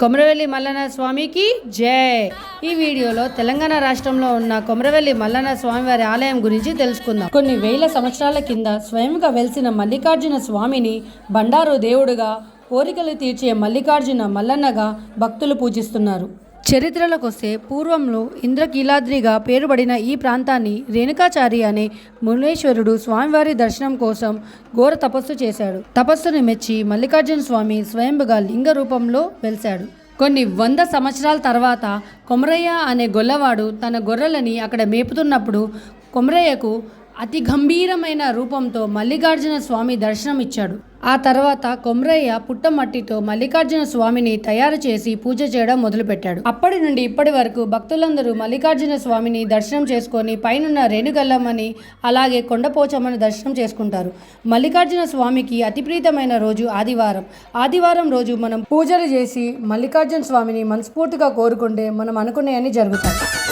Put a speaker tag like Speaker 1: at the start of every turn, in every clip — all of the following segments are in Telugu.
Speaker 1: కొమరవెల్లి మల్లన్న స్వామికి జై. ఈ వీడియోలో తెలంగాణ రాష్ట్రంలో ఉన్న కొమరవెల్లి మల్లన్న స్వామివారి ఆలయం గురించి తెలుసుకుందాం. కొన్ని వేల సంవత్సరాల కింద స్వయంగా వెలిసిన మల్లికార్జున స్వామిని బండారు దేవుడుగా కోరికలు తీర్చే మల్లికార్జున మల్లన్నగా భక్తులు పూజిస్తున్నారు. చరిత్రలకు వస్తే పూర్వంలో ఇంద్రకీలాద్రిగా పేరుబడిన ఈ ప్రాంతాన్ని రేణుకాచారి అనే మునేశ్వరుడు స్వామివారి దర్శనం కోసం ఘోర తపస్సు చేశాడు. తపస్సును మెచ్చి మల్లికార్జున స్వామి స్వయంభుగా లింగ రూపంలో వెలిశాడు. కొన్ని వంద సంవత్సరాల తర్వాత కొమరయ్య అనే గొల్లవాడు తన గొర్రెలని అక్కడ మేపుతున్నప్పుడు కొమరయ్యకు అతి గంభీరమైన రూపంతో మల్లికార్జున స్వామి దర్శనం ఇచ్చాడు ఆ తర్వాత కొమ్రయ్య పుట్టమట్టితో మల్లికార్జున స్వామిని తయారు చేసి పూజ చేయడం మొదలుపెట్టాడు. అప్పటి నుండి ఇప్పటి వరకు భక్తులందరూ మల్లికార్జున స్వామిని దర్శనం చేసుకొని పైనున్న రేణుగల్లమ్మని అలాగే కొండపోచమ్మని దర్శనం చేసుకుంటారు. మల్లికార్జున స్వామికి అతి ప్రీతమైన రోజు ఆదివారం. ఆదివారం రోజు మనం పూజలు చేసి మల్లికార్జున స్వామిని మనస్ఫూర్తిగా కోరుకుంటే మనం అనుకునేవన్నీ జరుగుతాయి.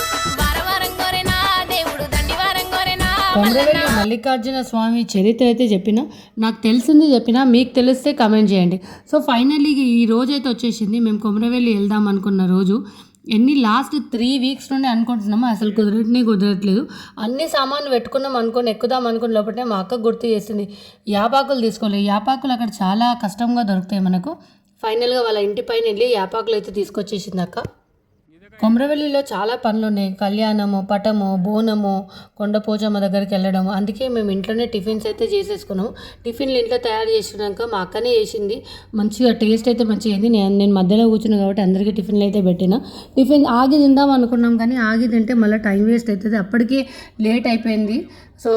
Speaker 1: కొమరవెల్లి మల్లికార్జున స్వామి చరిత్ర అయితే చెప్పిన నాకు తెలిసింది చెప్పిన మీకు తెలిస్తే కమెంట్ చేయండి. సో ఫైనల్లీ ఈ రోజు అయితే వచ్చేసింది. మేము కొమరవెల్లి వెళ్దాం అనుకున్న రోజు. ఎన్ని లాస్ట్ త్రీ వీక్స్ నుండి అనుకుంటున్నాము అసలు కుదరట్నే కుదరట్లేదు. అన్ని సామాన్లు పెట్టుకున్నాం అనుకుని ఎక్కుదాం అనుకున్న లోపలనే మా అక్క గుర్తు చేసింది యాపాకులు తీసుకోలేదు యాపాకులు అక్కడ చాలా కష్టంగా దొరుకుతాయి మనకు. ఫైనల్గా వాళ్ళ ఇంటి పైన వెళ్ళి యాపాకులు అయితే తీసుకొచ్చేసింది అక్క. కొమరవెల్లిలో చాలా పనులు ఉన్నాయి కళ్యాణము పటము బోనము కొండపోచమ్మ దగ్గరికి వెళ్ళడం అందుకే మేము ఇంట్లోనే టిఫిన్స్ అయితే చేసేసుకున్నాము. టిఫిన్లు ఇంట్లో తయారు చేసినాక మా అక్కనే చేసింది. మంచిగా టేస్ట్ అయితే మంచిగా అయింది. నేను నేను మధ్యలో కూర్చున్నాను కాబట్టి అందరికీ టిఫిన్లు అయితే పెట్టిన. టిఫిన్ ఆగి తిందాం అనుకున్నాం కానీ ఆగి తింటే మళ్ళీ టైం వేస్ట్ అవుతుంది. అప్పటికే లేట్ అయిపోయింది. సో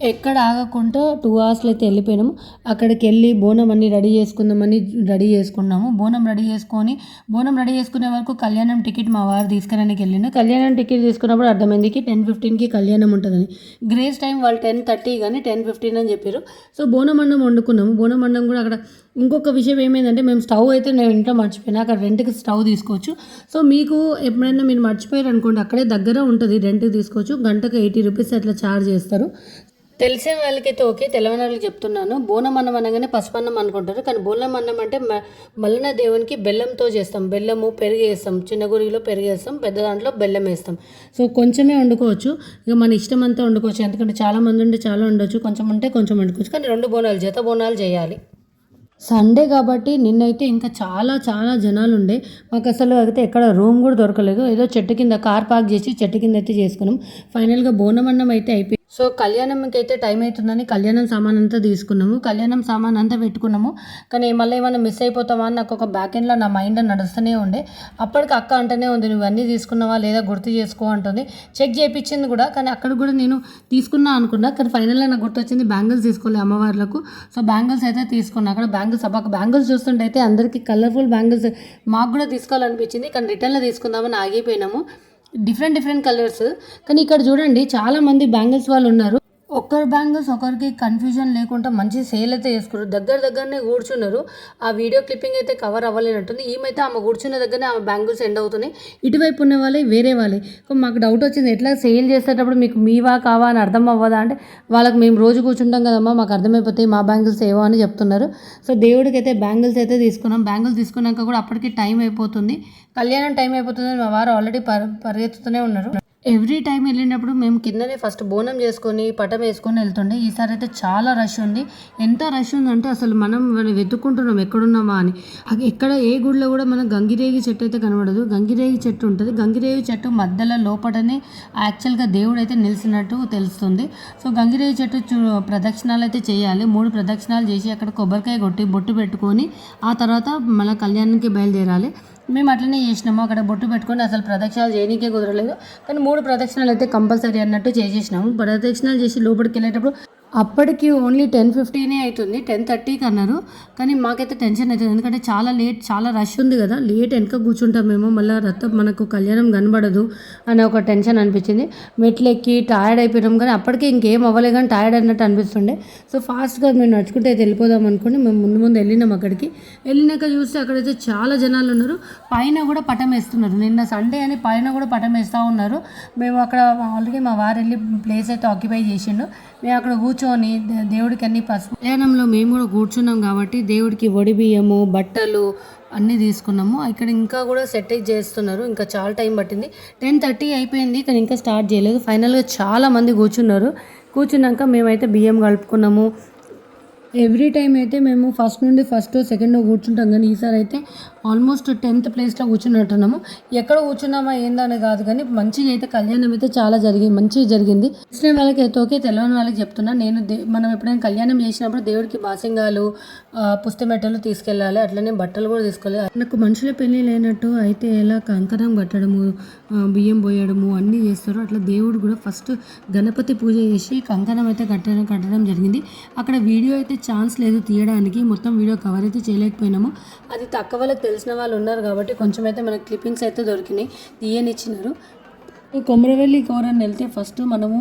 Speaker 1: ఎక్కడ ఆగకుండా టూ అవర్స్లో అయితే వెళ్ళిపోయినాము. అక్కడికి వెళ్ళి బోనం అన్ని రెడీ చేసుకుందామని రెడీ చేసుకున్నాము. బోనం రెడీ చేసుకొని బోనం రెడీ చేసుకునే వరకు కళ్యాణం టికెట్ మా వారు తీసుకురానికి వెళ్ళిండు. కళ్యాణం టికెట్ తీసుకున్నప్పుడు అర్థమైందికి టెన్ ఫిఫ్టీన్కి కళ్యాణం ఉంటుందని. గ్రేస్ టైం వాళ్ళు టెన్ థర్టీ కానీ టెన్ ఫిఫ్టీన్ అని చెప్పారు. సో బోనం అన్నం వండుకున్నాము. బోనం అన్నం కూడా అక్కడ ఇంకొక విషయం ఏమైందంటే మేము స్టవ్ అయితే నేను ఇంట్లో మర్చిపోయినా అక్కడ రెంట్కి స్టవ్ తీసుకోవచ్చు. సో మీకు ఎప్పుడైనా మీరు మర్చిపోయారు అనుకోండి అక్కడే దగ్గర ఉంటుంది రెంట్కి తీసుకోవచ్చు. గంటకు ఎయిటీ రూపీస్ అట్లా ఛార్జ్ చేస్తారు. తెలిసిన వాళ్ళకైతే ఓకే తెలవని వాళ్ళకి చెప్తున్నాను. బోనం అన్నం అనగానే పసుపన్నం అనుకుంటారు. కానీ బోనం అన్నం అంటే మ- మల్లన దేవునికి బెల్లంతో చేస్తాం. బెల్లము పెరుగు వేస్తాం చిన్న గురిలో పెరుగు వేస్తాం పెద్ద దాంట్లో బెల్లం వేస్తాం. సో కొంచెమే వండుకోవచ్చు. ఇక మన ఇష్టం అంతా వండుకోవచ్చు. ఎందుకంటే చాలా మంది ఉంటే చాలా ఉండొచ్చు కొంచెం ఉంటే కొంచెం వండుకోవచ్చు. కానీ రెండు బోనాలు జత బోనాలు చేయాలి. సండే కాబట్టి నిన్నైతే ఇంకా చాలా చాలా జనాలు ఉండే. మాకు అసలు అయితే ఎక్కడ రూమ్ కూడా దొరకలేదు. ఏదో చెట్టు కింద కార్ పార్క్ చేసి చెట్టు కింద అయితే చేసుకున్నాం. ఫైనల్గా బోనం అన్నం అయితే అయిపోయింది సో కళ్యాణంకి అయితే టైం అవుతుందని కళ్యాణం సామాన్ అంతా తీసుకున్నాము. కళ్యాణం సామాన్ అంతా పెట్టుకున్నాము. కానీ మళ్ళీ ఏమైనా మిస్ అయిపోతామా అని నాకు ఒక బ్యాక్ ఎండ్లో నా మైండ్ నడుస్తూనే ఉండే. అప్పటికి అక్క అంటూనే ఉంది నువ్వు అన్నీ తీసుకున్నావా లేదా గుర్తు చేసుకో అంటుంది. చెక్ చేయించింది కూడా కానీ అక్కడ కూడా నేను తీసుకున్నా అనుకున్నా. కానీ ఫైనల్గా నాకు గుర్తొచ్చింది బ్యాంగిల్స్ తీసుకోలే అమ్మవార్లకు. సో బ్యాంగిల్స్ అయితే తీసుకున్నా. అక్కడ బ్యాంగిల్స్ అబ్బాక బ్యాంగిల్స్ చూస్తుంటే అయితే అందరికీ కలర్ఫుల్ బ్యాంగిల్స్ మాకు కూడా తీసుకోవాలనిపించింది. కానీ రిటర్న్లో తీసుకుందామని ఆగిపోయినాము. Different different colours. కానీ ఇక్కడ చూడండి చాలా మంది బ్యాంగిల్స్ వాళ్ళు ఉన్నారు. ఒక్కరి బ్యాంగిల్స్ ఒకరికి కన్ఫ్యూజన్ లేకుండా మంచి సేల్ అయితే చేసుకున్నారు. దగ్గర దగ్గరనే కూర్చున్నారు. ఆ వీడియో క్లిప్పింగ్ అయితే కవర్ అవ్వలేనట్టుంది. ఈమెతే ఆమె కూర్చున్న దగ్గరనే ఆమె బ్యాంగిల్స్ ఎండ్ అవుతున్నాయి. ఇటువైపు ఉన్న వాళ్ళే వేరే వాళ్ళే. సో మాకు డౌట్ వచ్చింది ఎట్లా సేల్ చేసేటప్పుడు మీకు మీవా కావా అని అర్థం అవ్వదా అంటే వాళ్ళకి మేము రోజు కూర్చుంటాం కదమ్మా మాకు అర్థమైపోతాయి మా బ్యాంగిల్స్ ఏవో అని చెప్తున్నారు. సో దేవుడికి అయితే బ్యాంగిల్స్ అయితే తీసుకున్నాం. బ్యాంగిల్స్ తీసుకున్నాక కూడా అప్పటికి టైం అయిపోతుంది. కళ్యాణం టైం అయిపోతుంది మా వారు ఆల్రెడీ పరి పరిగెత్తుతూనే ఉన్నారు. ఎవ్రీ టైం వెళ్ళినప్పుడు మేము కిందనే ఫస్ట్ బోనం చేసుకొని పటం వేసుకొని వెళ్తుండే. ఈసారి అయితే చాలా రష్ ఉంది. ఎంత రష్ ఉందంటే అసలు మనం వెతుక్కుంటున్నాం ఎక్కడున్నామా అని. ఎక్కడ ఏ గుడిలో కూడా మనం గంగిరేగి చెట్టు అయితే కనబడదు. గంగిరేగి చెట్టు ఉంటుంది. గంగిరేగి చెట్టు మధ్యలో లోపలనే యాక్చువల్గా దేవుడు అయితే నిలిచినట్టు తెలుస్తుంది. సో గంగిరేగి చెట్టు చూ ప్రదక్షిణాలు అయితే చేయాలి. మూడు ప్రదక్షిణాలు చేసి అక్కడ కొబ్బరికాయ కొట్టి బొట్టు పెట్టుకొని ఆ తర్వాత మళ్ళీ కళ్యాణానికి బయలుదేరాలి. మేము అట్లనే చేసినాము. అక్కడ బొట్టు పెట్టుకొని అసలు ప్రదక్షిణాలు చేయడానికే కుదరలేదు. కానీ మూడు ప్రదక్షిణాలు అయితే కంపల్సరీ అన్నట్టు చేసేసినాము. ప్రదక్షిణాలు చేసి లోపలికి వెళ్ళేటప్పుడు అప్పటికి ఓన్లీ టెన్ ఫిఫ్టీనే అవుతుంది టెన్ థర్టీకి అన్నారు. కానీ మాకైతే టెన్షన్ అవుతుంది. ఎందుకంటే చాలా లేట్ చాలా రష్ ఉంది కదా. లేట్ వెనక కూర్చుంటాం మేము. మళ్ళీ రథం మనకు కళ్యాణం కనబడదు అని ఒక టెన్షన్ అనిపించింది. మెట్లు ఎక్కి టైర్డ్ అయిపోయినాం కానీ అప్పటికే ఇంకేం అవ్వలే కానీ టైర్డ్ అన్నట్టు అనిపిస్తుండే. సో ఫాస్ట్గా మేము నడుచుకుంటే అయితే వెళ్ళిపోదాం అనుకుని మేము ముందు ముందు వెళ్ళినాం అక్కడికి. వెళ్ళినాక చూస్తే అక్కడైతే చాలా జనాలు ఉన్నారు. పైన కూడా పటం వేస్తున్నారు. నిన్న సండే అని పైన కూడా పటం వేస్తూ ఉన్నారు. మేము అక్కడ ఆల్రెడీ మా వారు వెళ్ళి ప్లేస్ అయితే ఆక్యుపై చేసిండు. మేము అక్కడ కూర్చొని కూర్చొని దేవుడికి అన్ని పసుపు ప్రయాణంలో మేము కూడా కూర్చున్నాం కాబట్టి దేవుడికి వడి బియ్యము బట్టలు అన్నీ తీసుకున్నాము. ఇక్కడ ఇంకా కూడా సెట్ చేస్తున్నారు. ఇంకా చాలా టైం పట్టింది. టెన్ థర్టీ అయిపోయింది కానీ ఇంకా స్టార్ట్ చేయలేదు. ఫైనల్గా చాలా మంది కూర్చున్నారు. కూర్చున్నాక మేమైతే బియ్యం కలుపుకున్నాము. ఎవ్రీ టైం అయితే మేము ఫస్ట్ నుండి ఫస్ట్ సెకండ్ కూర్చుంటాం. కానీ ఈసారి అయితే ఆల్మోస్ట్ టెన్త్ ప్లేస్లో కూర్చున్నట్టున్నాము. ఎక్కడ కూర్చున్నామా ఏందని కాదు కానీ మంచిగా అయితే కళ్యాణం అయితే చాలా జరిగింది మంచిగా జరిగింది. తెలిసిన వాళ్ళకి అయితే ఓకే తెలియని వాళ్ళకి చెప్తున్నా. నేను దే- మనం ఎప్పుడైనా కళ్యాణం చేసినప్పుడు దేవుడికి బాసింగాలు పుస్తమెట్టలు తీసుకెళ్ళాలి. అట్లనే బట్టలు కూడా తీసుకెళ్ళాలి నాకు మనుషుల పెళ్ళి లేనట్టు అయితే ఎలా కంకణం కట్టడము బియ్యం పోయడము అన్నీ చేస్తారు అట్లా దేవుడు కూడా ఫస్ట్ గణపతి పూజ చేసి కంకణం అయితే కట్టడం కట్టడం జరిగింది. అక్కడ వీడియో అయితే ఛాన్స్ లేదు తీయడానికి. మొత్తం వీడియో కవర్ అయితే చేయలేకపోయినాము. అది తక్కువ వాళ్ళకి తెలిసిన వాళ్ళు ఉన్నారు కాబట్టి కొంచెం అయితే మనకి క్లిప్పింగ్స్ అయితే దొరికినాయి. తీయనిచ్చినారు. ఈ కొమరవెల్లి కోరని వెళ్తే ఫస్ట్ మనము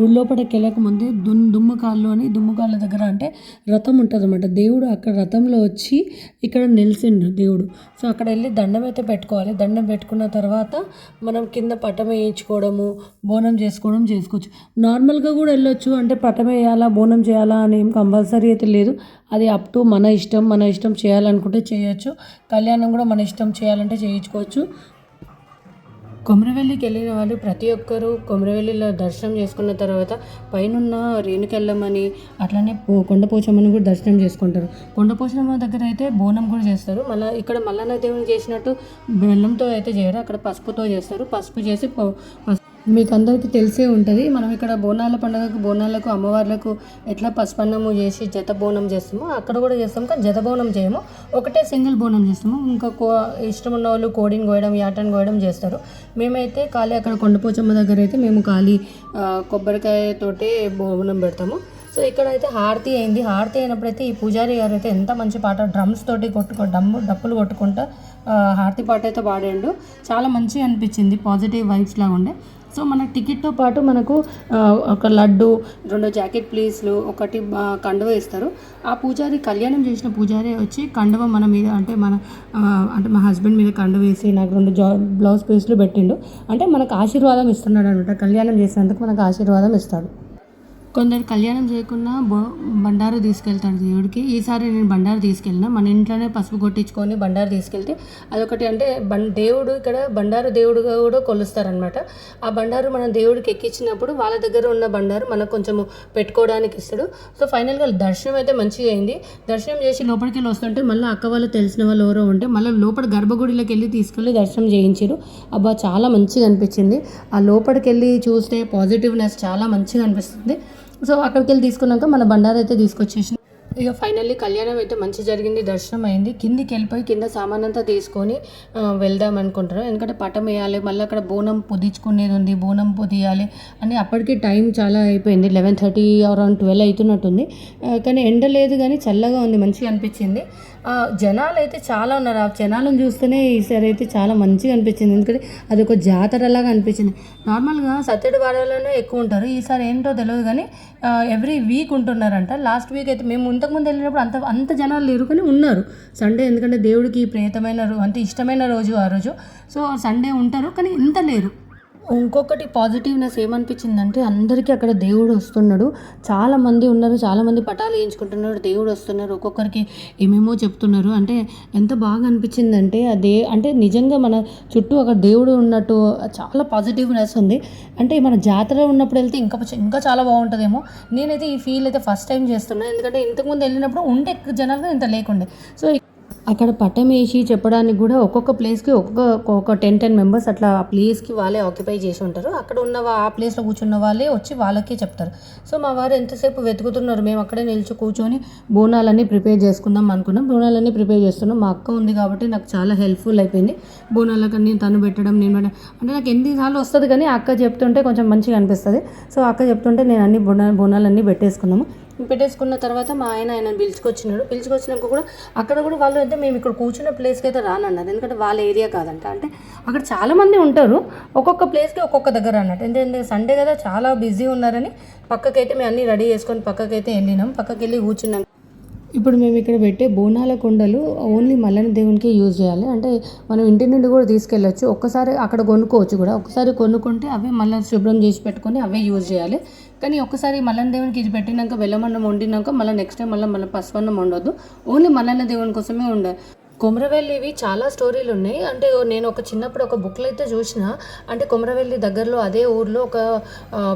Speaker 1: గుళ్ళోపడకి లోపలికి వెళ్ళక ముందే దుమ్ దుమ్ముకాళ్ళు అని దుమ్ముకాళ్ళ దగ్గర అంటే రథం ఉంటుంది అనమాట దేవుడు అక్కడ రథంలో వచ్చి ఇక్కడ నిలిచిండు దేవుడు. సో అక్కడ వెళ్ళి దండం అయితే పెట్టుకోవాలి. దండం పెట్టుకున్న తర్వాత మనం కింద పటం వేయించుకోవడము బోనం చేసుకోవడం చేసుకోవచ్చు. నార్మల్గా కూడా వెళ్ళొచ్చు. అంటే పటం వేయాలా బోనం చేయాలా అని ఏం కంపల్సరీ అయితే లేదు. అది అప్ టు మన ఇష్టం. మన ఇష్టం చేయాలనుకుంటే చేయొచ్చు. కళ్యాణం కూడా మన ఇష్టం చేయాలంటే చేయించుకోవచ్చు. కొమరవెల్లికి వెళ్ళిన వాళ్ళు ప్రతి ఒక్కరూ కొమరవెల్లిలో దర్శనం చేసుకున్న తర్వాత పైనున్న రేణుకెళ్ళమని అట్లనే కొండపోచమ్మని కూడా దర్శనం చేసుకుంటారు. కొండపోచమ్మ దగ్గర అయితే బోనం కూడా చేస్తారు. మళ్ళీ ఇక్కడ మల్లన్న దేవుని చేసినట్టు బెల్లంతో అయితే చేయరు. అక్కడ పసుపుతో చేస్తారు. పసుపు చేసి ప- పసుపు మీకు అందరికీ తెలిసే ఉంటుంది. మనం ఇక్కడ బోనాల పండుగకు బోనాలకు అమ్మవార్లకు ఎట్లా పసుపన్నము చేసి జత బోనం చేస్తామో అక్కడ కూడా చేస్తాం. కానీ జత బోనం చేయము. ఒకటే సింగిల్ బోనం చేస్తాము. ఇంకా కో ఇష్టం ఉన్న వాళ్ళు కోడిని కోయడం యాటని కోయడం చేస్తారు. మేమైతే ఖాళీ అక్కడ కొండపోచమ్మ దగ్గర అయితే మేము ఖాళీ కొబ్బరికాయతోటి బోనం పెడతాము. సో ఇక్కడ అయితే హారతి అయింది. హారతి అయినప్పుడైతే ఈ పూజారి గారు అయితే ఎంత మంచి పాట డ్రమ్స్ తోటి కొట్టుకో డమ్ము డప్పులు కొట్టుకుంటా హారతి పాట అయితే పాడాడు. చాలా మంచిగా అనిపించింది. పాజిటివ్ వైబ్స్ లాగా ఉండే. సో మన టికెట్తో పాటు మనకు ఒక లడ్డు రెండు జాకెట్ ప్లీస్లు ఒకటి కండువ ఇస్తారు. ఆ పూజారి కళ్యాణం చేసిన పూజారి వచ్చి కండువ మన మీద అంటే మన అంటే మా హస్బెండ్ మీద కండువ వేసి నాకు రెండు జా బ్లౌజ్ పీస్లు పెట్టిండు. అంటే మనకు ఆశీర్వాదం ఇస్తున్నాడు అనమాట కళ్యాణం చేసినందుకు మనకు ఆశీర్వాదం ఇస్తాడు. కొందరు కళ్యాణం చేయకుండా బో బండారు తీసుకెళ్తారు దేవుడికి. ఈసారి నేను బండారు తీసుకెళ్ళిన మన ఇంట్లోనే పసుపు కొట్టించుకొని బండారు తీసుకెళ్తే అదొకటి అంటే బం దేవుడు ఇక్కడ బండారు దేవుడుగా కూడా కొలుస్తారనమాట ఆ బండారు మనం దేవుడికి ఎక్కించినప్పుడు వాళ్ళ దగ్గర ఉన్న బండారు మనకు కొంచెము పెట్టుకోవడానికి ఇస్తాడు. సో ఫైనల్గా దర్శనం అయితే మంచిగా అయింది. దర్శనం చేసి లోపలికి వెళ్ళి వస్తుంటే మళ్ళీ అక్క వాళ్ళు తెలిసిన వాళ్ళు ఎవరో ఉంటే మళ్ళీ లోపల గర్భగుడిలోకి వెళ్ళి తీసుకెళ్ళి దర్శనం చేయించారు. అబ్బా చాలా మంచిగా అనిపించింది. ఆ లోపలికి వెళ్ళి చూస్తే పాజిటివ్నెస్ చాలా మంచిగా అనిపిస్తుంది. సో అక్కడికి వెళ్ళి తీసుకున్నాక మన బండారు అయితే తీసుకొచ్చేసి ఇక ఫైనల్లీ కళ్యాణం అయితే మంచి జరిగింది దర్శనం అయింది. కిందికి వెళ్ళిపోయి కింద సామాన్ అంతా తీసుకొని వెళ్దాం అనుకుంటారు ఎందుకంటే పటం వేయాలి మళ్ళీ అక్కడ బోనం పొదించుకునేది ఉంది బోనం పొదియాలి అని అప్పటికి టైం చాలా అయిపోయింది. లెవెన్ థర్టీ అరౌండ్ ట్వెల్వ్ అవుతున్నట్టుంది. కానీ ఎండ లేదు కానీ చల్లగా ఉంది మంచిగా అనిపించింది. జనాలు అయితే చాలా ఉన్నారు. ఆ జనాలను చూస్తేనే ఈసారి అయితే చాలా మంచిగా అనిపించింది. ఎందుకంటే అది ఒక జాతరలాగా అనిపించింది. నార్మల్గా సత్తెడు వాడలోనే ఎక్కువ ఉంటారు. ఈసారి ఏంటో తెలియదు కానీ ఎవ్రీ వీక్ ఉంటున్నారంట. లాస్ట్ వీక్ అయితే మేము ఇంతకుముందు వెళ్ళినప్పుడు అంత అంత జనాలు లేరు కానీ ఉన్నారు. సండే ఎందుకంటే దేవుడికి ప్రేతమైన రో అంటే ఇష్టమైన రోజు ఆ రోజు. సో సండే ఉంటారు కానీ ఇంత లేరు. ఇంకొకటి పాజిటివ్నెస్ ఏమనిపించిందంటే అందరికీ అక్కడ దేవుడు వస్తున్నాడు. చాలామంది ఉన్నారు చాలామంది పటాలు వేయించుకుంటున్నారు దేవుడు వస్తున్నారు ఒక్కొక్కరికి ఏమేమో చెప్తున్నారు. అంటే ఎంత బాగా అనిపించిందంటే అదే అంటే నిజంగా మన చుట్టూ అక్కడ దేవుడు ఉన్నట్టు చాలా పాజిటివ్నెస్ ఉంది. అంటే మన జాతర ఉన్నప్పుడు వెళ్తే ఇంకా ఇంకా చాలా బాగుంటుందేమో. నేనైతే ఈ ఫీల్ అయితే ఫస్ట్ టైం చేస్తున్నాను ఎందుకంటే ఇంతకుముందు వెళ్ళినప్పుడు ఉండే జనాలు ఇంత లేకుండే. సో అక్కడ పట్టం వేసి చెప్పడానికి కూడా ఒక్కొక్క ప్లేస్కి ఒక్కొక్క ఒక టెన్ టెన్ మెంబర్స్ అట్లా ఆ ప్లేస్కి వాళ్ళే ఆక్యుపై చేసి ఉంటారు. అక్కడ ఉన్న ఆ ప్లేస్లో కూర్చున్న వాళ్ళే వచ్చి వాళ్ళకే చెప్తారు. సో మా వారు ఎంతసేపు వెతుకుతున్నారు? మేము అక్కడే నిల్చు కూర్చొని బోనాలన్నీ ప్రిపేర్ చేసుకుందాం అనుకున్నాం. బోనాలన్నీ ప్రిపేర్ చేస్తున్నాం. మా అక్క ఉంది కాబట్టి నాకు చాలా హెల్ప్ఫుల్ అయిపోయింది. బోనాలకన్నీ తను పెట్టడం నేను పెట్టడం. అంటే నాకు ఎన్నిసార్లు వస్తుంది కానీ అక్క చెప్తుంటే కొంచెం మంచిగా అనిపిస్తుంది. సో అక్క చెప్తుంటే నేను అన్ని బోనా బోనాలన్నీ పెట్టేసుకున్నాము. పెట్టేసుకున్న తర్వాత మా ఆయన ఆయన పిలుచుకొచ్చినాడు. పిలుచుకొచ్చినాక కూడా అక్కడ కూడా వాళ్ళు అయితే మేము ఇక్కడ కూర్చున్న ప్లేస్కి అయితే రానన్నారు. ఎందుకంటే వాళ్ళ ఏరియా కాదంట. అంటే అక్కడ చాలామంది ఉంటారు. ఒక్కొక్క ప్లేస్కి ఒక్కొక్క దగ్గర అన్నట్టు. ఎందుకంటే సండే కదా చాలా బిజీ ఉన్నారని పక్కకైతే మేము అన్నీ రెడీ చేసుకొని పక్కకైతే వెళ్ళినాం. పక్కకి వెళ్ళి కూర్చున్నాం. ఇప్పుడు మేము ఇక్కడ పెట్టే బోనాల కుండలు ఓన్లీ మల్లన దేవునికే యూజ్ చేయాలి. అంటే మనం ఇంటి నుండి కూడా తీసుకెళ్ళొచ్చు. ఒక్కసారి అక్కడ కొనుక్కోవచ్చు కూడా. ఒక్కసారి కొనుక్కుంటే అవే మళ్ళీ శుభ్రం చేసి పెట్టుకొని అవే యూజ్ చేయాలి. కానీ ఒక్కసారి మల్లన్న దేవునికి ఇది పెట్టినాక వెల్లమన్నం వండినాక మళ్ళీ నెక్స్ట్ టైం మళ్ళీ మళ్ళీ పసుపన్నం వండొద్దు. ఓన్లీ మల్లన్న దేవుని కోసమే ఉండాలి కొమరవెల్లివి చాలా స్టోరీలు ఉన్నాయి. అంటే నేను ఒక చిన్నప్పుడు ఒక బుక్లో అయితే చూసిన. అంటే కొమరవెల్లి దగ్గరలో అదే ఊర్లో ఒక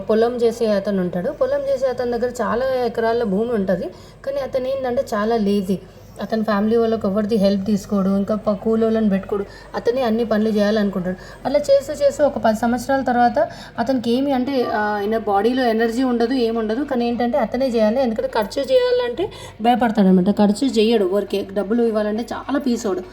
Speaker 1: పొలం చేసే అతను ఉంటాడు. పొలం చేసే అతని దగ్గర చాలా ఎకరాల భూమి ఉంటుంది. కానీ అతను ఏంటంటే చాలా లేజీ అతని ఫ్యామిలీ వాళ్ళకి ఎవరిది హెల్ప్ తీసుకోడు ఇంకా కూలోళ్ళని పెట్టుకోడు అతనే అన్ని పనులు చేయాలనుకుంటాడు. అలా చేస్తూ చేస్తూ ఒక పది సంవత్సరాల తర్వాత అతనికి ఏమి అంటే ఆయన బాడీలో ఎనర్జీ ఉండదు ఏముండదు కానీ ఏంటంటే అతనే చేయాలి ఎందుకంటే ఖర్చు చేయాలంటే భయపడతాడు అనమాట ఖర్చు చేయడు ఊరికే డబ్బులు ఇవ్వాలంటే చాలా పీసోడు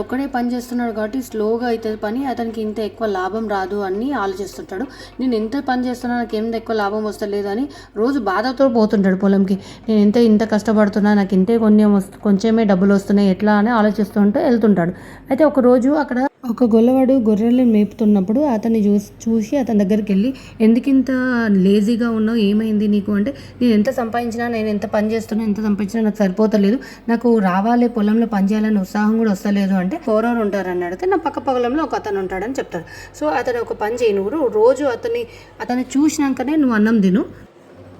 Speaker 1: ఒక్కడే పని చేస్తున్నాడు కాబట్టి స్లోగా అవుతుంది పని అతనికి ఇంత ఎక్కువ లాభం రాదు అని ఆలోచిస్తుంటాడు. నేను ఎంత పని చేస్తున్నా నాకు ఎంత ఎక్కువ లాభం వస్తలేదు అని రోజు బాధతో పోతుంటాడు పొలంకి. నేను ఎంత ఇంత కష్టపడుతున్నా నాకు ఇంతే కొన్ని కొంచెమే డబ్బులు వస్తున్నాయి ఎట్లా అని ఆలోచిస్తుంటే వెళ్తుంటాడు. అయితే ఒక రోజు అక్కడ ఒక గొల్లవాడు గొర్రెలు మేపుతున్నప్పుడు అతన్ని చూసి చూసి అతని దగ్గరికి వెళ్ళి ఎందుకు ఇంత లేజీగా ఉన్నావు? ఏమైంది నీకు? అంటే నేను ఎంత సంపాదించినా నేను ఎంత పని చేస్తున్నా ఎంత సంపాదించినా నాకు సరిపోతలేదు. నాకు రావాలి పొలంలో పని చేయాలని ఉత్సాహం కూడా వస్తలేదు. అంటే ఫోరవర్ ఉంటారని అడిగితే నా పక్క పొలంలో ఒక అతను ఉంటాడని చెప్తాడు. సో అతను ఒక పని చేయను రోజు అతన్ని అతన్ని చూసినాకనే నువ్వు అన్నం తిను.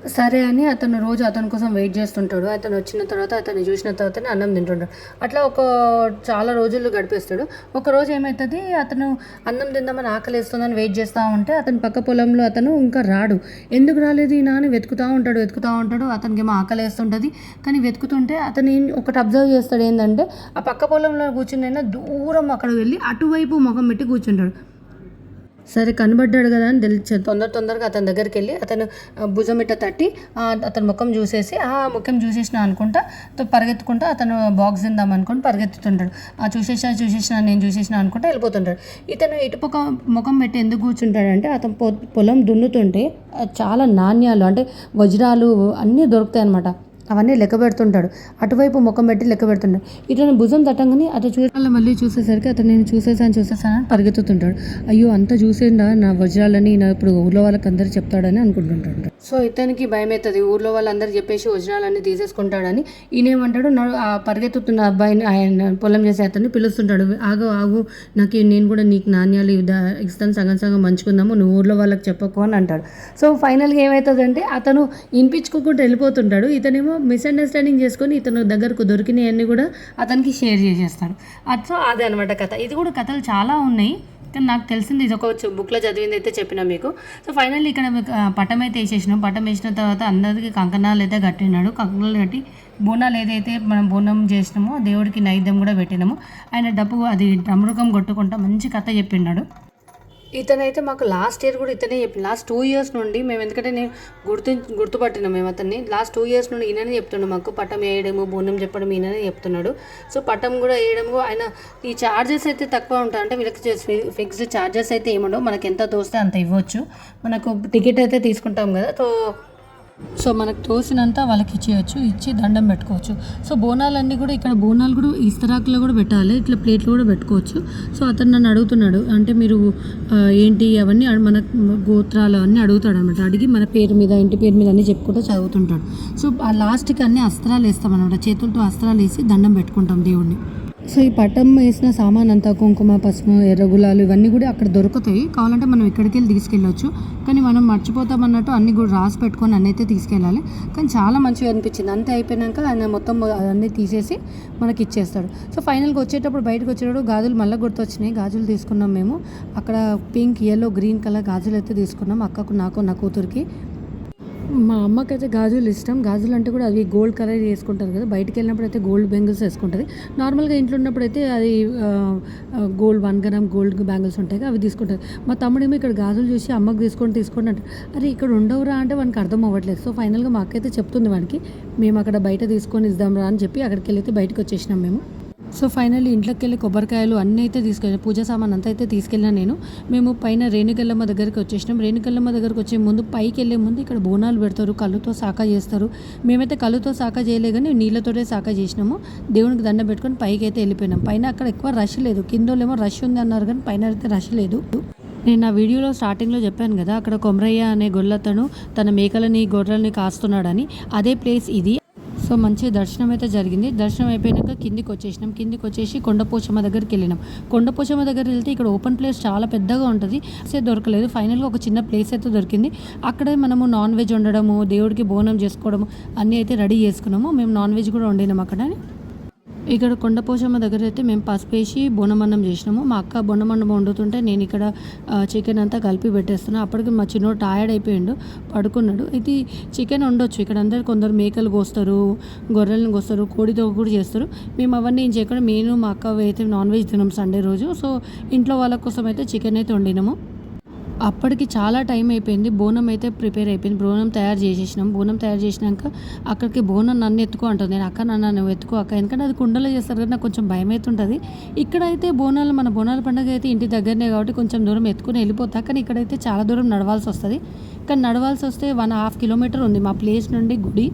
Speaker 1: సరే అని అతను రోజు అతని కోసం వెయిట్ చేస్తుంటాడు. అతను వచ్చిన తర్వాత అతన్ని చూసిన తర్వాతనే అన్నం తింటుంటాడు. అట్లా ఒక చాలా రోజులు గడిపేస్తాడు. ఒక రోజు ఏమవుతుంది అతను అన్నం తిందామని ఆకలి వేస్తుందని వెయిట్ చేస్తూ ఉంటే అతని పక్క పొలంలో అతను ఇంకా రాడు. ఎందుకు రాలేదు? ఈయన అని వెతుకుతూ ఉంటాడు వెతుకుతూ ఉంటాడు. అతనికి ఏమో ఆకలి వేస్తుంటుంది కానీ వెతుకుతుంటే అతను ఏం- ఒకటి అబ్జర్వ్ చేస్తాడు ఏంటంటే ఆ పక్క పొలంలో కూర్చుని దూరం అక్కడ వెళ్ళి అటువైపు ముఖం పెట్టి కూర్చుంటాడు. సరే కనబడ్డాడు కదా అని తెలిసి తొందర తొందరగా అతని దగ్గరికి వెళ్ళి అతను భుజం ఇట్ట తట్టి అతని ముఖం చూసేసి ఆ ముఖం చూసేసిన అనుకుంటా తో పరిగెత్తుకుంటా అతను బాక్స్ తిందాం అనుకుని పరిగెత్తుతుంటాడు. ఆ చూసేసిన చూసేసిన నేను చూసేసిన అనుకుంటా వెళ్ళిపోతుంటాడు. ఇతను ఇటుపక్క ముఖం పెట్టి ఎందుకు కూర్చుంటాడంటే అతను పొ పొలం దున్నుతుంటే చాలా నాణ్యాలు అంటే వజ్రాలు అన్నీ దొరుకుతాయి అన్నమాట అవన్నీ లెక్క పెడుతుంటాడు. అటువైపు ముఖం పెట్టి లెక్క పెడుతుంటాడు. ఇతను భుజం తట్టంగానే అతను చూడాలి మళ్ళీ చూసేసరికి అతను నేను చూసేసాను చూసేసాను అని పరిగెత్తుతుంటాడు. అయ్యో అంత చూసేండా? నా వజ్రాలని నా ఇప్పుడు ఊర్లో వాళ్ళకి అందరు చెప్తాడని అనుకుంటుంటాడు. సో ఇతనికి భయం అవుతుంది ఊర్లో వాళ్ళందరూ చెప్పేసి వజ్రాలన్నీ తీసేసుకుంటాడని ఈయనేమంటాడు? ఆ పరిగెత్తుతున్న అబ్బాయిని ఆయన పొలం చేసే అతన్ని పిలుస్తుంటాడు. ఆగు ఆగు నాకు నేను కూడా నీకు నాణ్యాలు ఇస్తాను సగం సగం మంచుకుందాము నువ్వు ఊర్లో వాళ్ళకి చెప్పకు అని అంటాడు. సో ఫైనల్గా ఏమవుతుందంటే అతను వినిపించుకోకుండా వెళ్ళిపోతుంటాడు. ఇతనేమో మిస్అండర్స్టాండింగ్ చేసుకొని ఇతను దగ్గరకు దొరికినవన్నీ కూడా అతనికి షేర్ చేసేస్తాడు. అట్లా అదే అనమాట కథ. ఇది కూడా కథలు చాలా ఉన్నాయి. కానీ నాకు తెలిసింది ఇది ఒక బుక్లో చదివింది అయితే చెప్పిన మీకు. సో ఫైనల్లీ ఇక్కడ పటం అయితే వేసేసినాం. పటం వేసిన తర్వాత అందరికీ కంకణాలు అయితే కట్టినాడు. కంకణాలు కట్టి బోనాలు ఏదైతే మనం బోనం చేసినామో దేవుడికి నైవేద్యం కూడా పెట్టినాము. ఆయన డబ్బు అది డమరుకం కొట్టుకుంటా మంచి కథ చెప్పినాడు ఇతనైతే మాకు లాస్ట్ ఇయర్ కూడా ఇతనే చెప్పి లాస్ట్ టూ ఇయర్స్ నుండి మేము ఎందుకంటే నేను గుర్తు గుర్తుపట్టినాం మేము అతన్ని. లాస్ట్ టూ ఇయర్స్ నుండి ఈయననే చెప్తున్నాడు మాకు పటం వేయడము బోనం చెప్పడం ఈయననే చెప్తున్నాడు. సో పటం కూడా వేయడము ఆయన ఈ ఛార్జెస్ అయితే తక్కువ ఉంటాయి అంటే వీళ్ళకి ఫిక్స్డ్ చార్జెస్ అయితే ఏముండవు. మనకి ఎంత దోస్తే అంత ఇవ్వచ్చు. మనకు టికెట్ అయితే తీసుకుంటాం కదా. సో సో మనకు తోసినంత వాళ్ళకి ఇచ్చేయచ్చు ఇచ్చి దండం పెట్టుకోవచ్చు. సో బోనాలన్నీ కూడా ఇక్కడ బోనాలు కూడా ఇస్తరాకులో కూడా పెట్టాలి ఇట్లా ప్లేట్లు కూడా పెట్టుకోవచ్చు. సో అతను నన్ను అడుగుతున్నాడు అంటే మీరు ఏంటి అవన్నీ మన గోత్రాలు అన్నీ అడుగుతాడు అనమాట అడిగి మన పేరు మీద ఇంటి పేరు మీద అన్నీ చెప్పుకుంటూ చదువుతుంటాడు. సో ఆ లాస్ట్కి అన్ని అస్త్రాలు వేస్తాం అనమాట చేతులతో అస్త్రాలు వేసి దండం పెట్టుకుంటాం దేవుడిని సో ఈ పట్టం వేసిన సామాన్ అంతా కుంకుమ పసుపు ఎర్ర గులాలు ఇవన్నీ కూడా అక్కడ దొరుకుతాయి. కావాలంటే మనం ఇక్కడికి వెళ్ళి తీసుకెళ్ళొచ్చు. కానీ మనం మర్చిపోతాం అన్నట్టు అన్ని కూడా రాసి పెట్టుకొని అన్నీ అయితే తీసుకెళ్ళాలి. కానీ చాలా మంచిగా అనిపించింది. అంతే అయిపోయినాక ఆయన మొత్తం అన్నీ తీసేసి మనకి ఇచ్చేస్తాడు. సో ఫైనల్గా వచ్చేటప్పుడు బయటకు వచ్చేటప్పుడు గాజులు మళ్ళీ గుర్తొచ్చినాయి. గాజులు తీసుకున్నాం మేము. అక్కడ పింక్ ఎల్లో గ్రీన్ కలర్ గాజులు అయితే తీసుకున్నాం. అక్కకు నాకు నా కూతురికి. మా అమ్మకైతే గాజులు ఇష్టం. గాజులు అంటే కూడా అవి గోల్డ్ కలర్ వేసుకుంటారు కదా. బయటికి వెళ్ళినప్పుడు అయితే గోల్డ్ బ్యాంగిల్స్ వేసుకుంటుంది. నార్మల్గా ఇంట్లో ఉన్నప్పుడు అయితే అది gold one gram gold bangles ఉంటాయి అవి తీసుకుంటుంది మా తమ్ముడేమో ఇక్కడ గాజులు చూసి అమ్మకి తీసుకొని తీసుకోండి అంటే అరే ఇక్కడ ఉండవురా అంటే వానికి అర్థం అవ్వట్లేదు. సో ఫైనల్గా మా అక్కయితే చెప్తుంది వానికి మేము అక్కడ బయట తీసుకొని ఇద్దాంరా అని చెప్పి అక్కడికి వెళ్ళి బయటకు వచ్చేసినాం మేము. సో ఫైనల్లీ ఇంట్లోకి వెళ్ళి కొబ్బరికాయలు అన్నీ అయితే తీసుకెళ్ళి పూజ సామాన్ అంతా అయితే తీసుకెళ్ళినా నేను. మేము పైన రేణుగల్లమ్మ దగ్గరికి వచ్చేసినాం. రేణుగల్లమ్మ దగ్గరికి వచ్చే ముందు పైకి వెళ్ళే ముందు ఇక్కడ బోనాలు పెడతారు కళ్ళుతో సాకా చేస్తారు. మేమైతే కళ్ళుతో సాకా చేయలే కానీ నీళ్ళతోటే సాకా చేసినాము. దేవునికి దండం పెట్టుకొని పైకి అయితే వెళ్ళిపోయినాం. పైన అక్కడ ఎక్కువ రష్ లేదు. కిందోళ్ళేమో రష్ ఉంది అన్నారు కానీ పైన అయితే రష్ లేదు. నేను నా వీడియోలో స్టార్టింగ్లో చెప్పాను కదా అక్కడ కొమరయ్య అనే గొల్లతను తన మేకలని గొర్రెల్ని కాస్తున్నాడని. అదే ప్లేస్ ఇది. సో మంచి దర్శనం అయితే జరిగింది. దర్శనం అయిపోయాక కిందికి వచ్చేసినాం. కిందికి వచ్చేసి కొండపోచమ్మ దగ్గరికి వెళ్ళినాం. కొండపోచమ్మ దగ్గర వెళ్తే ఇక్కడ ఓపెన్ ప్లేస్ చాలా పెద్దగా ఉంటుంది. సే దొరకలేదు. ఫైనల్గా ఒక చిన్న ప్లేస్ అయితే దొరికింది. అక్కడే మనము నాన్ వెజ్ వండడము దేవుడికి బోనం చేసుకోవడము అన్నీ అయితే రెడీ చేసుకున్నాము. మేము నాన్ వెజ్ కూడా వండినాం అక్కడ. ఇక్కడ కొండపోచమ్మ దగ్గర అయితే మేము పసుపు వేసి బోనమన్నం చేసినాము. మా అక్క బొండమన్నం వండుతుంటే నేను ఇక్కడ చికెన్ అంతా కలిపి పెట్టేస్తున్నా. అప్పటికి మా చిన్నోడు టయర్డ్ అయిపోయిండు పడుకున్నాడు. ఇది చికెన్ ఉండొచ్చు ఇక్కడ అందరు కొందరు మేకలు కోస్తారు గొర్రెలను కోస్తారు కోడితో కూడా చేస్తారు. మేము అవన్నీ ఏం చేయకుండా నేను మా అక్క అయితే నాన్ వెజ్ తినాం సండే రోజు. సో ఇంట్లో వాళ్ళ కోసం అయితే చికెన్ అయితే వండినాము. అప్పటికి చాలా టైం అయిపోయింది. బోనం అయితే ప్రిపేర్ అయిపోయింది. బోనం తయారు చేసేసినాం. బోనం తయారు చేసినాక అక్కడికి బోనం నన్ను ఎత్తుకో అంటుంది. నేను అక్క నన్ను నువ్వు ఎత్తుకో అక్క. ఎందుకంటే అది కుండలో చేస్తారు కదా నాకు కొంచెం భయం అవుతుంటుంది ఇక్కడైతే బోనాలు మన బోనాల పండుగ అయితే ఇంటి దగ్గరనే కాబట్టి కొంచెం దూరం ఎత్తుకుని వెళ్ళిపోతా. కానీ ఇక్కడైతే చాలా దూరం నడవాల్సి వస్తుంది. కానీ నడవాల్సి వస్తే వన్ హాఫ్ కిలోమీటర్ ఉంది మా ప్లేస్ నుండి గుడి.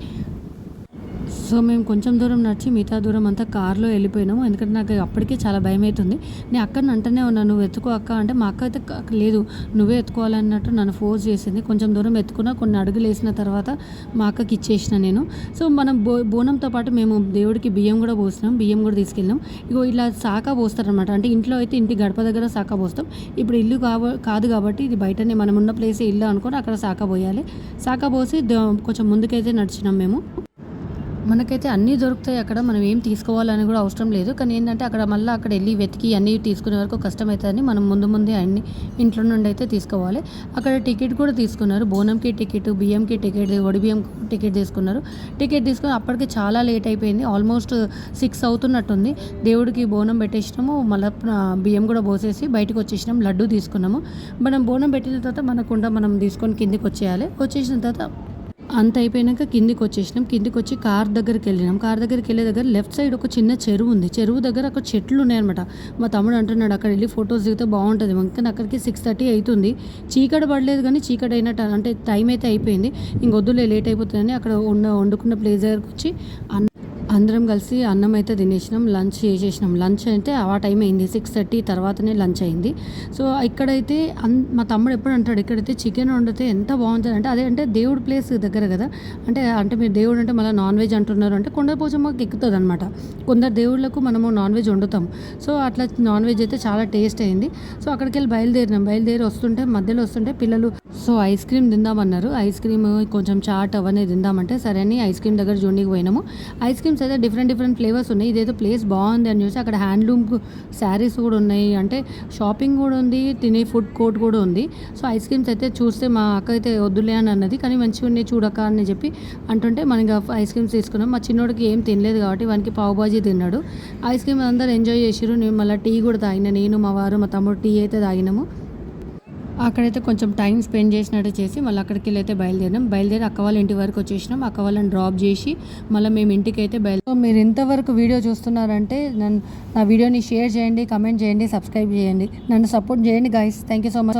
Speaker 1: సో మేము కొంచెం దూరం నడిచి మిగతా దూరం అంతా కార్లో వెళ్ళిపోయినాము. ఎందుకంటే నాకు అప్పటికే చాలా భయం అవుతుంది నేను అక్కని అంటనే ఉన్నాను నువ్వు ఎత్తుకో అక్క అంటే మా అక్క అయితే లేదు నువ్వే ఎత్తుకోవాలన్నట్టు నన్ను ఫోర్స్ చేసింది. కొంచెం దూరం ఎత్తుకున్నా కొన్ని అడుగులు వేసిన తర్వాత మా అక్కకి ఇచ్చేసిన నేను. సో మనం బో బోనంతో పాటు మేము దేవుడికి బియ్యం కూడా పోసినాం. బియ్యం కూడా తీసుకెళ్ళినాం. ఇగో ఇలా శాఖ పోస్తారనమాట అంటే ఇంట్లో అయితే ఇంటి గడప దగ్గర శాఖ పోస్తాం. ఇప్పుడు ఇల్లు కావ కాదు కాబట్టి ఇది బయటనే మనం ఉన్న ప్లేస్ ఇల్లు అనుకొని అక్కడ శాఖ పోయాలి. శాఖ పోసి ద- కొంచెం ముందుకైతే నడిచినాం మేము. మనకైతే అన్నీ దొరుకుతాయి అక్కడ మనం ఏం తీసుకోవాలని కూడా అవసరం లేదు. కానీ ఏంటంటే అక్కడ మళ్ళీ అక్కడ వెళ్ళి వెతికి అన్నీ తీసుకునే వరకు కష్టమవుతుందని మనం ముందు ముందే అన్ని ఇంట్లో నుండి అయితే తీసుకోవాలి. అక్కడ టికెట్ కూడా తీసుకున్నారు. బోనంకి టికెట్ బియ్యంకి టికెట్ ఒడి బియ్యం టికెట్ తీసుకున్నారు. టికెట్ తీసుకుని అప్పటికి చాలా లేట్ అయిపోయింది. ఆల్మోస్ట్ సిక్స్ అవుతున్నట్టుంది. దేవుడికి బోనం పెట్టేసినాము. మళ్ళీ బియ్యం కూడా పోసేసి బయటకు వచ్చేసినాం లడ్డు తీసుకున్నాము. మనం బోనం పెట్టిన తర్వాత మనకుండా మనం తీసుకొని కిందికి వచ్చేయాలి. వచ్చేసిన తర్వాత అంత అయిపోయినాక కిందికి వచ్చేసినాం. కిందికి వచ్చి కార్ దగ్గరికి వెళ్ళినాం. కార్ దగ్గరికి వెళ్ళే దగ్గర లెఫ్ట్ సైడ్ ఒక చిన్న చెరువు ఉంది. చెరువు దగ్గర అక్కడ చెట్లు ఉన్నాయన్నమాట. మా తమ్ముడు అంటున్నాడు అక్కడ వెళ్ళి ఫొటోస్ దిగితే బాగుంటుంది. కానీ అక్కడికి సిక్స్ థర్టీ అవుతుంది చీకటి పడలేదు కానీ చీకటి అయినట్టు అంటే టైం అయితే అయిపోయింది. ఇంకొద్దులే లేట్ అయిపోతుందని అక్కడ ఉన్న వండుకున్న ప్లేస్ దగ్గరకు వచ్చి అన్న అందరం కలిసి అన్నం అయితే తినేసినాం లంచ్ చేసేసినాం. లంచ్ అంటే ఆ టైం అయింది సిక్స్ థర్టీ తర్వాతనే లంచ్ అయింది. సో ఇక్కడైతే అన్ మా తమ్ముడు ఎప్పుడు అంటాడు ఇక్కడైతే చికెన్ వండితే ఎంత బాగుంటుంది? అంటే అదే అంటే దేవుడు ప్లేస్ దగ్గర కదా. అంటే అంటే మీరు దేవుడు అంటే మళ్ళీ నాన్ వెజ్ అంటున్నారు అంటే కొండపోచమ్మకి ఎక్కుతుంది అనమాట కొందరు దేవుళ్ళకు మనము నాన్ వెజ్ వండుతాం. సో అట్లా నాన్ వెజ్ అయితే చాలా టేస్ట్ అయింది. సో అక్కడికి వెళ్ళి బయలుదేరినాం. బయలుదేరి వస్తుంటే మధ్యలో వస్తుంటే పిల్లలు సో ఐస్ క్రీమ్ తిందామన్నారు. ఐస్ క్రీమ్ కొంచెం చాట్ అవన్నీ తిందామంటే సరే అని ఐస్ క్రీమ్ దగ్గర జోండికి పోయినాము. ఐస్ క్రీమ్ ఐటమ్స్ అయితే డిఫరెంట్ డిఫరెంట్ ఫ్లేవర్స్ ఉన్నాయి. ఇదేదో ప్లేస్ బాగుంది అని చూసి అక్కడ హ్యాండ్లూమ్ శారీస్ కూడా ఉన్నాయి. అంటే షాపింగ్ కూడా ఉంది తినే ఫుడ్ కోర్ట్ కూడా ఉంది. సో ఐస్ క్రీమ్స్ అయితే చూస్తే మా అక్క అయితే వద్దులే అని అన్నది. కానీ మంచిగా ఉన్నాయి చూడక అని చెప్పి అంటుంటే మనకి ఐస్ క్రీమ్స్ తీసుకున్నాం. మా చిన్నోడికి ఏం తినలేదు కాబట్టి వానికి పావు బాజీ తిన్నాడు. ఐస్ క్రీమ్ అందరూ ఎంజాయ్ చేసిరు నేను మళ్ళీ టీ కూడా తాగిన. నేను మా వారు మా తమ్ముడు టీ అయితే తాగినాము. అక్కడైతే కొంచెం టైం స్పెండ్ చేసినట్టు చేసి మళ్ళీ అక్కడికి వెళ్ళి అయితే బయలుదేరినాం. బయలుదేరి అక్క వాళ్ళ ఇంటి వరకు వచ్చేసినాం. అక్క వాళ్ళని డ్రాప్ చేసి మళ్ళీ మేము ఇంటికి అయితే బయలు మీరు ఇంతవరకు వీడియో చూస్తున్నారంటే నన్ను నా వీడియోని షేర్ చేయండి కమెంట్ చేయండి సబ్స్క్రైబ్ చేయండి. నన్ను సపోర్ట్ చేయండి guys thank you so much